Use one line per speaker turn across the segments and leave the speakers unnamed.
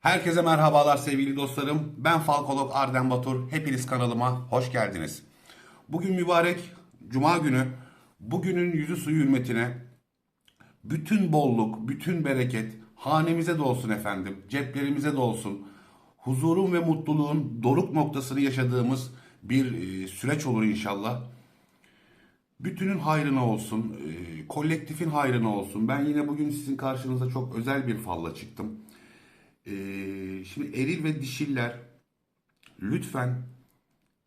Herkese merhabalar sevgili dostlarım. Ben Falkolog Arden Batur. Hepiniz kanalıma hoş geldiniz. Bugün mübarek Cuma günü. Bugünün yüzü suyu hürmetine bütün bolluk, bütün bereket hanemize de olsun efendim. Ceplerimize de olsun. Huzurun ve mutluluğun doruk noktasını yaşadığımız bir e, süreç olur inşallah. Bütünün hayrına olsun, e, kolektifin hayrına olsun. Ben yine bugün sizin karşınıza çok özel bir falla çıktım. Ee, şimdi eril ve dişiller lütfen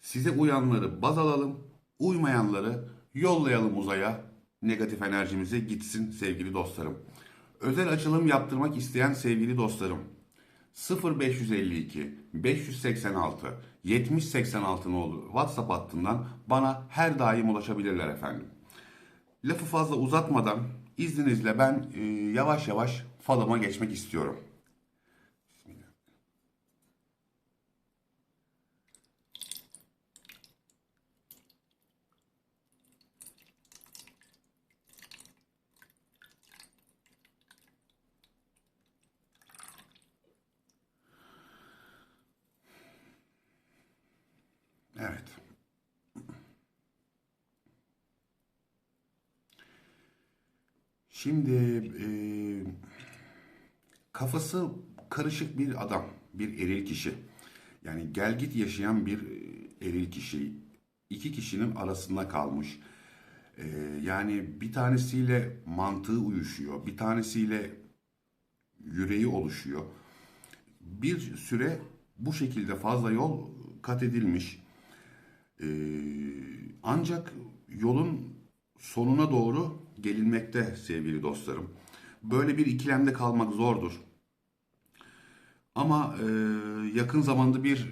size uyanları baz alalım, uymayanları yollayalım uzaya. Negatif enerjimize gitsin sevgili dostlarım. Özel açılım yaptırmak isteyen sevgili dostlarım 0552 586 7086 olur WhatsApp hattından bana her daim ulaşabilirler efendim. Lafı fazla uzatmadan izninizle ben e, yavaş yavaş falıma geçmek istiyorum. Şimdi e, kafası karışık bir adam, bir eril kişi. Yani gel git yaşayan bir e, eril kişi. İki kişinin arasında kalmış. E, yani bir tanesiyle mantığı uyuşuyor, bir tanesiyle yüreği oluşuyor. Bir süre bu şekilde fazla yol kat edilmiş. Ee, ancak yolun sonuna doğru gelinmekte sevgili dostlarım. Böyle bir ikilemde kalmak zordur. Ama e, yakın zamanda bir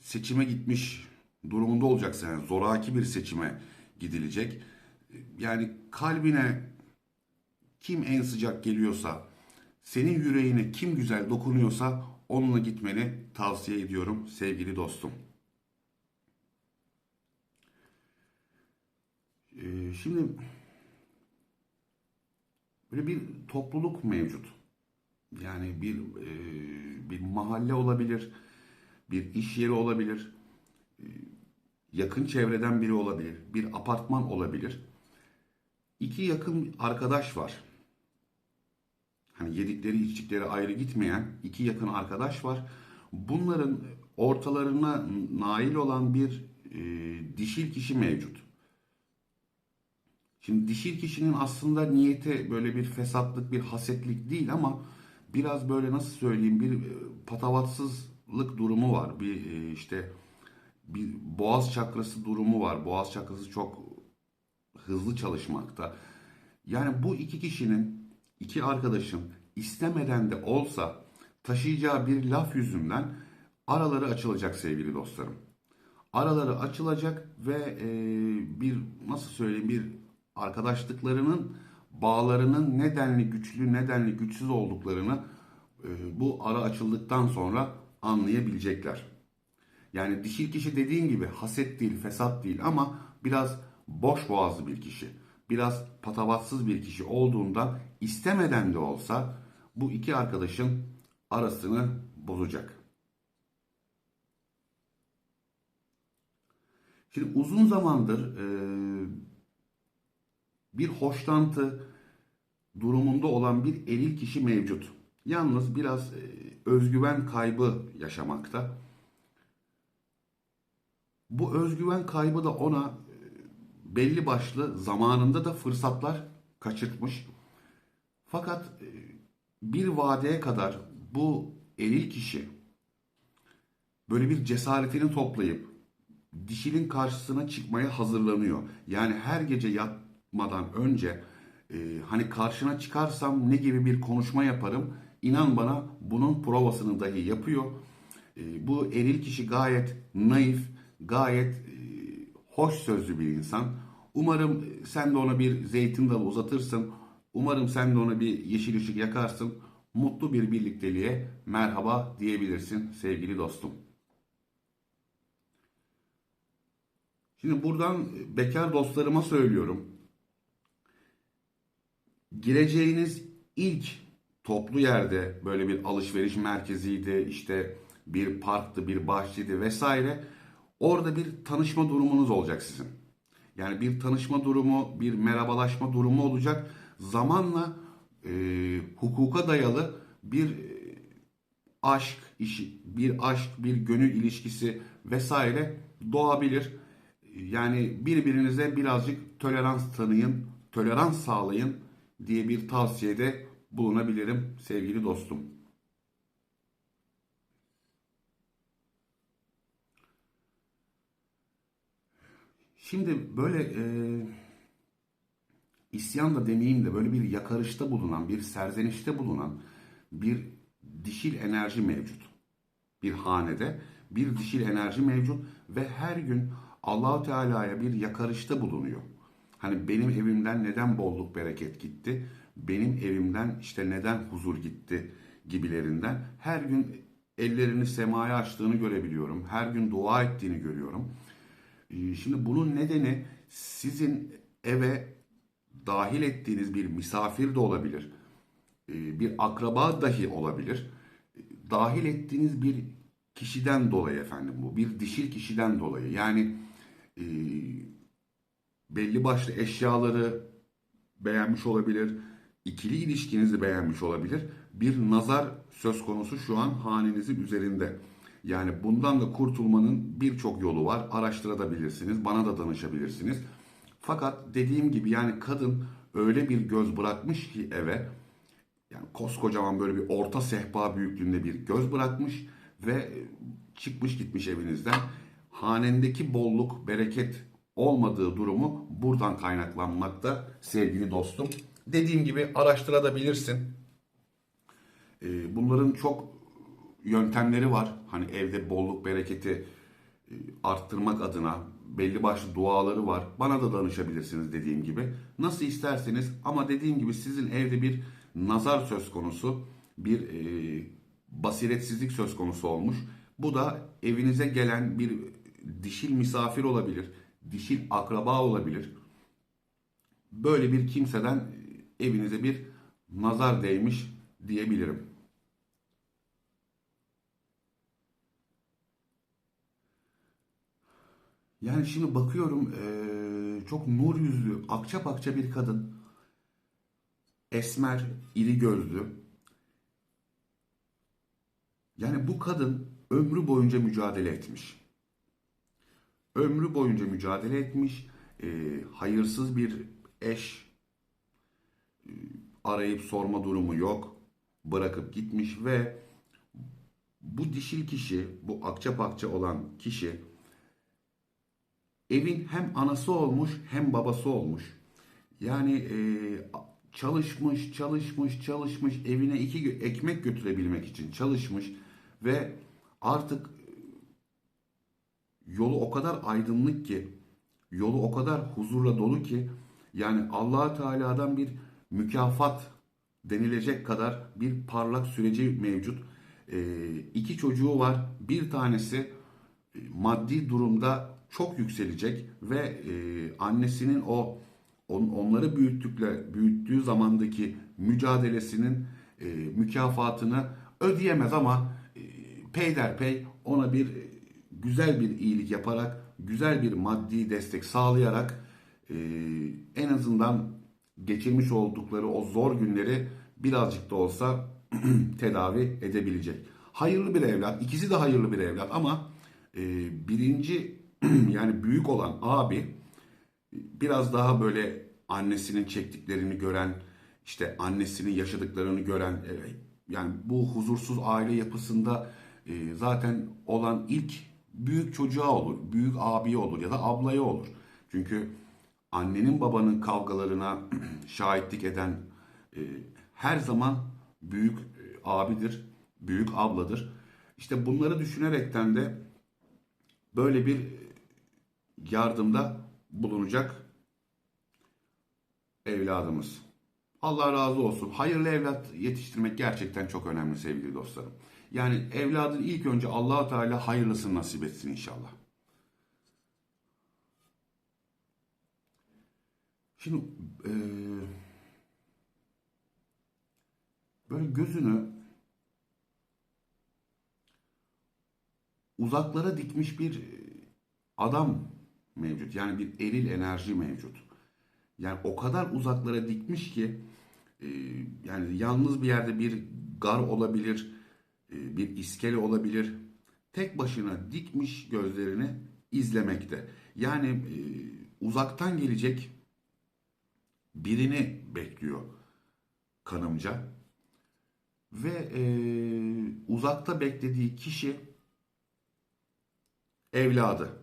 seçime gitmiş durumunda olacaksın. Yani zoraki bir seçime gidilecek. Yani kalbine kim en sıcak geliyorsa, senin yüreğine kim güzel dokunuyorsa onunla gitmeni tavsiye ediyorum sevgili dostum. Ee, şimdi böyle bir topluluk mevcut. Yani bir e, bir mahalle olabilir, bir iş yeri olabilir, e, yakın çevreden biri olabilir, bir apartman olabilir. İki yakın arkadaş var. Hani yedikleri içtikleri ayrı gitmeyen iki yakın arkadaş var. Bunların ortalarına nail olan bir e, dişil kişi mevcut. Şimdi dişil kişinin aslında niyeti böyle bir fesatlık, bir hasetlik değil ama biraz böyle nasıl söyleyeyim bir e, patavatsızlık durumu var. Bir e, işte bir boğaz çakrası durumu var. Boğaz çakrası çok hızlı çalışmakta. Yani bu iki kişinin, iki arkadaşın istemeden de olsa taşıyacağı bir laf yüzünden araları açılacak sevgili dostlarım. Araları açılacak ve e, bir nasıl söyleyeyim bir arkadaşlıklarının bağlarının nedenli güçlü nedenli güçsüz olduklarını e, bu ara açıldıktan sonra anlayabilecekler. Yani dişil kişi dediğin gibi haset değil, fesat değil ama biraz boş boğazlı bir kişi. Biraz patavatsız bir kişi olduğundan istemeden de olsa bu iki arkadaşın arasını bozacak. Şimdi uzun zamandır e, bir hoşlantı durumunda olan bir eril kişi mevcut. Yalnız biraz e, özgüven kaybı yaşamakta. Bu özgüven kaybı da ona e, belli başlı zamanında da fırsatlar kaçırtmış. Fakat e, bir vadeye kadar bu eril kişi böyle bir cesaretini toplayıp dişilin karşısına çıkmaya hazırlanıyor. Yani her gece yatmadan önce e, hani karşına çıkarsam ne gibi bir konuşma yaparım inan bana bunun provasını dahi yapıyor. E, bu eril kişi gayet naif, gayet e, hoş sözlü bir insan. Umarım sen de ona bir zeytin dalı uzatırsın. Umarım sen de ona bir yeşil ışık yakarsın. Mutlu bir birlikteliğe merhaba diyebilirsin sevgili dostum. Şimdi buradan bekar dostlarıma söylüyorum. Gireceğiniz ilk toplu yerde böyle bir alışveriş merkeziydi, işte bir parktı, bir bahçeydi vesaire. Orada bir tanışma durumunuz olacak sizin. Yani bir tanışma durumu, bir merhabalaşma durumu olacak. Zamanla e, hukuka dayalı bir e, aşk işi, bir aşk, bir gönül ilişkisi vesaire doğabilir. Yani birbirinize birazcık tolerans tanıyın, tolerans sağlayın diye bir tavsiyede bulunabilirim sevgili dostum. Şimdi böyle e, isyan da demeyeyim de böyle bir yakarışta bulunan, bir serzenişte bulunan bir dişil enerji mevcut. Bir hanede bir dişil enerji mevcut ve her gün Allahu Teala'ya bir yakarışta bulunuyor. Hani benim evimden neden bolluk bereket gitti? Benim evimden işte neden huzur gitti gibilerinden her gün ellerini semaya açtığını görebiliyorum. Her gün dua ettiğini görüyorum. Ee, Şimdi bunun nedeni sizin eve dahil ettiğiniz bir misafir de olabilir. Ee, Bir akraba dahi olabilir. Ee, Dahil ettiğiniz bir kişiden dolayı efendim bu. Bir dişil kişiden dolayı. Yani belli başlı eşyaları beğenmiş olabilir. ikili ilişkinizi beğenmiş olabilir. Bir nazar söz konusu şu an hanenizin üzerinde. Yani bundan da kurtulmanın birçok yolu var. Araştırabilirsiniz, bana da danışabilirsiniz. Fakat dediğim gibi yani kadın öyle bir göz bırakmış ki eve, yani koskocaman böyle bir orta sehpa büyüklüğünde bir göz bırakmış ve çıkmış gitmiş evinizden. Hanendeki bolluk, bereket olmadığı durumu buradan kaynaklanmakta sevgili dostum. Dediğim gibi araştırabilirsin. Ee, Bunların çok yöntemleri var. Hani evde bolluk, bereketi e, arttırmak adına belli başlı duaları var. Bana da danışabilirsiniz dediğim gibi. Nasıl isterseniz ama dediğim gibi sizin evde bir nazar söz konusu, bir e, basiretsizlik söz konusu olmuş. Bu da evinize gelen bir dişil misafir olabilir, dişil akraba olabilir. Böyle bir kimseden evinize bir nazar değmiş diyebilirim. Yani şimdi bakıyorum eee, çok nur yüzlü, akça pakça bir kadın. Esmer, iri gözlü. Yani bu kadın ömrü boyunca mücadele etmiş. Ömrü boyunca mücadele etmiş. eee, hayırsız bir eş arayıp sorma durumu yok. Bırakıp gitmiş ve bu dişil kişi, bu akça pakça olan kişi evin hem anası olmuş hem babası olmuş. Yani e, çalışmış, çalışmış, çalışmış, evine iki ekmek götürebilmek için çalışmış ve artık yolu o kadar aydınlık ki, yolu o kadar huzurla dolu ki, yani allah Teala'dan bir mükafat denilecek kadar bir parlak süreci mevcut. E, iki çocuğu var. Bir tanesi e, maddi durumda çok yükselecek ve e, annesinin o on, onları büyüttükle büyüttüğü zamandaki mücadelesinin e, mükafatını ödeyemez ama e, peyderpey ona bir güzel bir iyilik yaparak güzel bir maddi destek sağlayarak e, en azından geçirmiş oldukları o zor günleri birazcık da olsa tedavi edebilecek. Hayırlı bir evlat, ikisi de hayırlı bir evlat ama e, birinci yani büyük olan abi biraz daha böyle annesinin çektiklerini gören, işte annesinin yaşadıklarını gören, e, yani bu huzursuz aile yapısında e, zaten olan ilk büyük çocuğa olur, büyük abiye olur ya da ablaya olur. Çünkü annenin babanın kavgalarına şahitlik eden e, her zaman büyük e, abidir, büyük abladır. İşte bunları düşünerekten de böyle bir yardımda bulunacak evladımız. Allah razı olsun. Hayırlı evlat yetiştirmek gerçekten çok önemli sevgili dostlarım. Yani evladın ilk önce allah Teala hayırlısını nasip etsin inşallah. Şimdi eee, böyle gözünü uzaklara dikmiş bir adam mevcut. Yani bir eril enerji mevcut. Yani o kadar uzaklara dikmiş ki e, yani yalnız bir yerde bir gar olabilir, e, bir iskele olabilir. Tek başına dikmiş gözlerini izlemekte. Yani e, uzaktan gelecek birini bekliyor kanımca. Ve e, uzakta beklediği kişi evladı.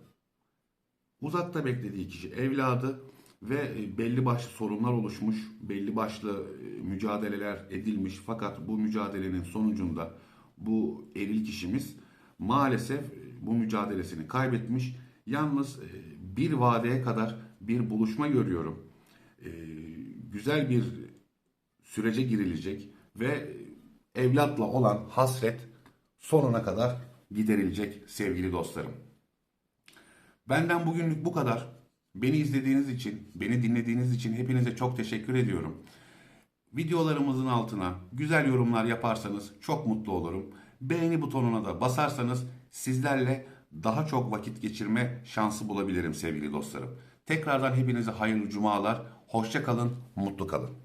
Uzakta beklediği kişi evladı ve e, belli başlı sorunlar oluşmuş, belli başlı e, mücadeleler edilmiş fakat bu mücadelenin sonucunda bu eril kişimiz maalesef bu mücadelesini kaybetmiş. Yalnız e, bir vadeye kadar bir buluşma görüyorum. E, Güzel bir sürece girilecek ve evlatla olan hasret sonuna kadar giderilecek sevgili dostlarım. Benden bugünlük bu kadar. Beni izlediğiniz için, beni dinlediğiniz için hepinize çok teşekkür ediyorum. Videolarımızın altına güzel yorumlar yaparsanız çok mutlu olurum. Beğeni butonuna da basarsanız sizlerle daha çok vakit geçirme şansı bulabilirim sevgili dostlarım. Tekrardan hepinize hayırlı cumalar. Hoşça kalın, mutlu kalın.